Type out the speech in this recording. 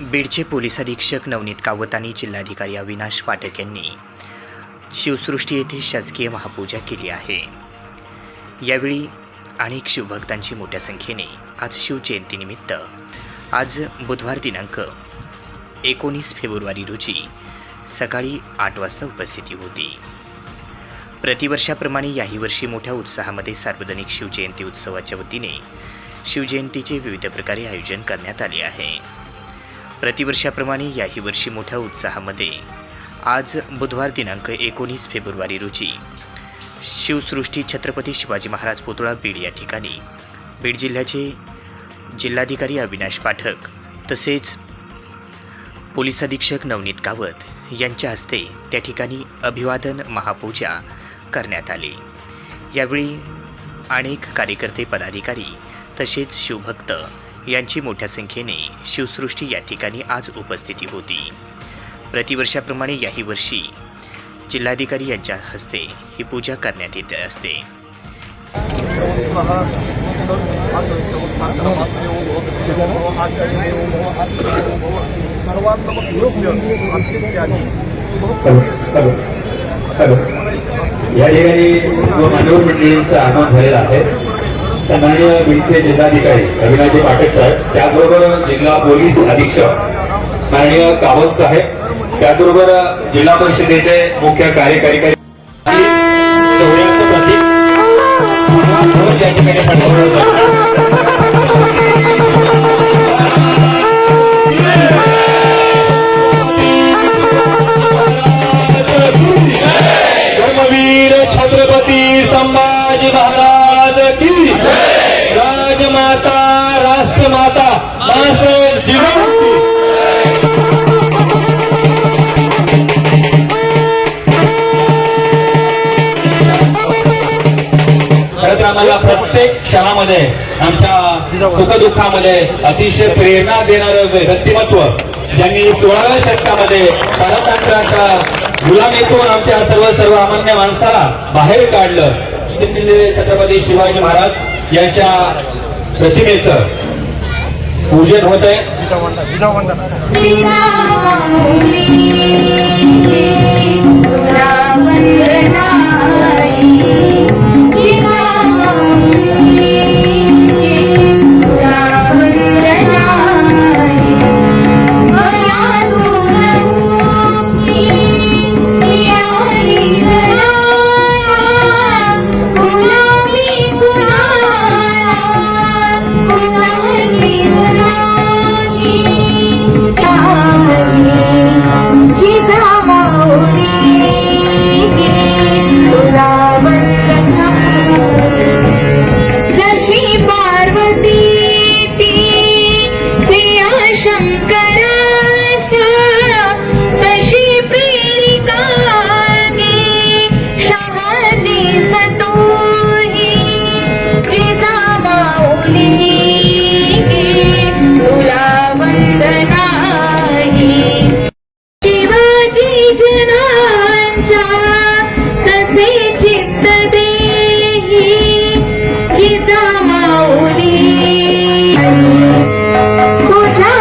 बीडचे पोलीस अधीक्षक नवनीत कावत आणि जिल्हाधिकारी अविनाश पाठक यांनी शिवसृष्टी येथे शासकीय महापूजा केली आहे. यावेळी अनेक शिवभक्तांची मोठ्या संख्येने आज शिवजयंतीनिमित्त आज बुधवार दिनांक एकोणीस फेब्रुवारी रोजी सकाळी आठ वाजता उपस्थिती होती. प्रतिवर्षाप्रमाणे याही वर्षी मोठ्या उत्साहामध्ये सार्वजनिक शिवजयंती उत्सवाच्या वतीने शिवजयंतीचे विविध प्रकारे आयोजन करण्यात आले आहे. प्रतिवर्षाप्रमाणे याही वर्षी मोठ्या उत्साहामध्ये. आज बुधवार दिनांक एकोणीस फेब्रुवारी रोजी. शिवसृष्टी छत्रपती शिवाजी महाराज पुतळा बीड या ठिकाणी. बीड जिल्ह्याचे जिल्हाधिकारी अविनाश पाठक तसेच पोलीस अधीक्षक नवनीत कावत यांच्या हस्ते त्या ठिकाणी अभिवादन महापूजा करण्यात आली. यावेळी अनेक कार्यकर्ते पदाधिकारी तसेच शिवभक्त यांची मोठ्या संख्येने शिवसृष्टी या ठिकाणी आज उपस्थिती होती. प्रतिवर्षाप्रमाणे याही वर्षी जिल्हाधिकारी यांच्या हस्ते ही पूजा करण्यात येत असते. या ठिकाणी जो आगमन झालेलं आहे. सन्माननीय बीडचे जिल्हाधिकारी अविनाजी पाठक साहेब त्याचबरोबर जिल्हा पोलीस अधीक्षक माननीय कावत साहेब त्याचबरोबर जिल्हा परिषदेचे मुख्य कार्यकारी अधिकारी छत्रपती संभाजी महाराज. की? राजमाता राष्ट्रमाता मासे जीवन आम्हाला प्रत्येक क्षणामध्ये आमच्या सुखदुःखामध्ये अतिशय प्रेरणा देणारं व्यक्तिमत्व ज्यांनी सोळाव्या शतकामध्ये पारतंत्र्याच्या गुलामीतून आमच्या सर्व सर्वसामान्य माणसाला बाहेर काढलं. छत्रपती छत्रपती शिवाजी महाराज यांच्या प्रतिमेचं पूजन होत आहे. तुझ्या